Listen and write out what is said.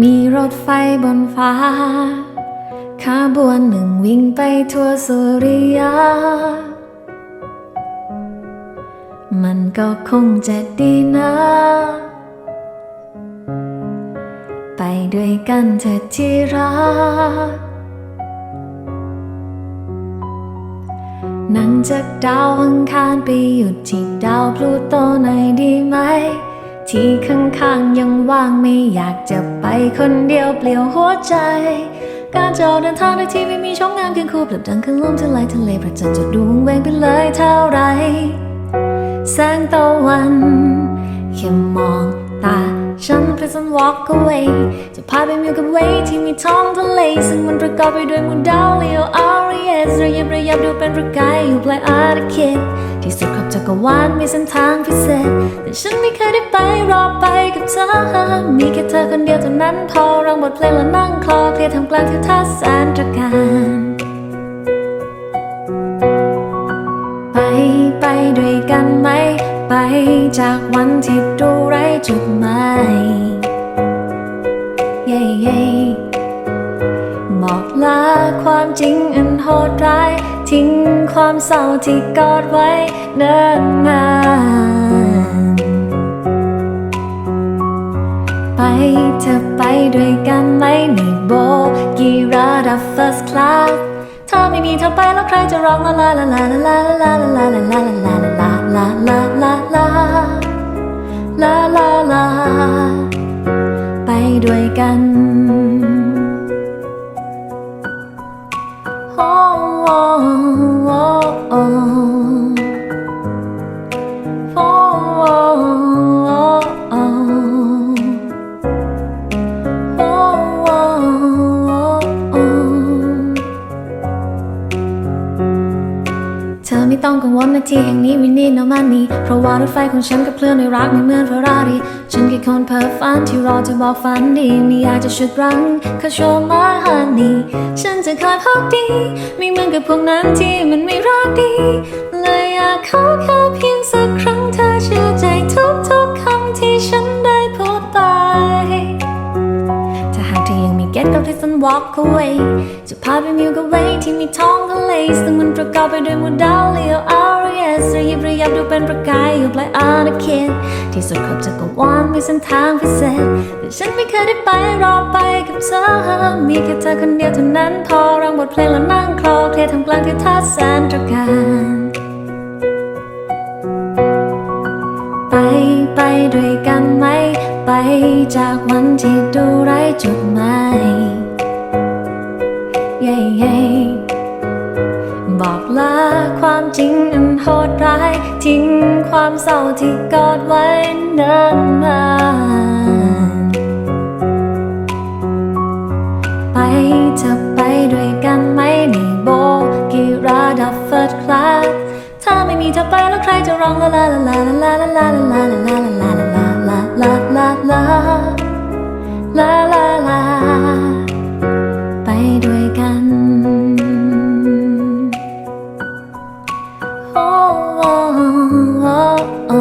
มีรถไฟบนฟ้าขบวนหนึ่งวิ่งไปทั่วสุริยา มันก็คงจะดีนะ ไปด้วยกันเถิดที่รักนั่งจากดาวอังคารไปหยุดที่ดาวพลูโตหน่อยดีไหม ที่ข้างๆยังว่างไม่อยากจะไปคนเดียวเปลี่ยวหัวใจ การจะออกเดินทางในที่ไม่มีช่องงานเคียงคู่เปลือบดังขึ้นลมทะเลทะเลประจันจะดูวงแวงไปเลยเท่าไร แสงตะวันแค่มองตา ฉัน please walk away จะพาไปมิวกับเวที่มีท้องทะเล ซึ่งมันประกอบไปด้วยมูดาวเลียวอารีเอสระยิบระยับดูเป็นประกายอยู่ปลายอาร์คิดที่สุดของจักรวาลมีเส้นทางพิเศษ แต่ฉันไม่เคยได้ไปรอไปกับเธอ มีแค่เธอคนเดียวเท่านั้นพอร้องบทเพลงและนั่งคลอเคลียร์ทำกลางทิวทัศน์แสนตระการไปไปด้วยกันไหม ไปจากวันที่ดูไรจุดหมายเย่เย่บอกลาความจริงอันโหดร้าย ทิ้งความเศร้าที่กอดไว้เนิ่นนานไปเธอไปด้วยกันไหมในโบกีระดับ first class ไม่มีเธอไปแล้วใครจะร้องลาลาลาลาลาลาลาลาลาลาลาลาลาลาลาลาลาลาลาไปด้วยกันโอ้ ไม่ต้องกังวลนาทีแห่งนี้วินีโนมันนีเพราะว่ารถไฟของฉันกับเคลื่อนในรักไม่เหมือนเฟอร์รารีฉันแค่คนเพ้อฝันที่รอจะบอกฝันดีไม่อยากจะชุดรั้งแค่โชมมาฮันนี่ฉันจะคอยพักดี ไม่เหมือนกับพวกนั้นที่มันไม่รักดีเลยอยากขอแค่เข้า อยังมีเก็ตกับที่ n walk away จะพาไปมิวกับเวที่มีท้องทะเลซึ่งมันประกอบไปด้วยมูดาวเลียวอารีเอสระยิบระยับดูเป็นประกายอยู่ปลายอาณาเขตที่สุดของจักรวาลมีเส้นทางพิเศษแต่ฉันไม่เคยได้ไปรอไปกับเธอ มีแค่เธอคนเดียวเท่านั้นพอร้องบทเพลงแล้วนั่งคลอเคลียร์ทกลางที่ท่าแสนตระการไปไปด้วยกันไหม จากวันที่ดูไรจุดหมายเย่เย่บอกลาความจริงอันโหดร้าย ทิ้งความเศร้าที่กอดไว้นานมา ไปจะไปด้วยกันไหมในโบกีราดับเฟิร์สคลาสถ้าไม่มีเธอไปแล้วใครจะร้องลาลาลาลาลาลาลาลาลาลา ลา ลาลาลา ไปด้วยกันโอ้โอ้โอ้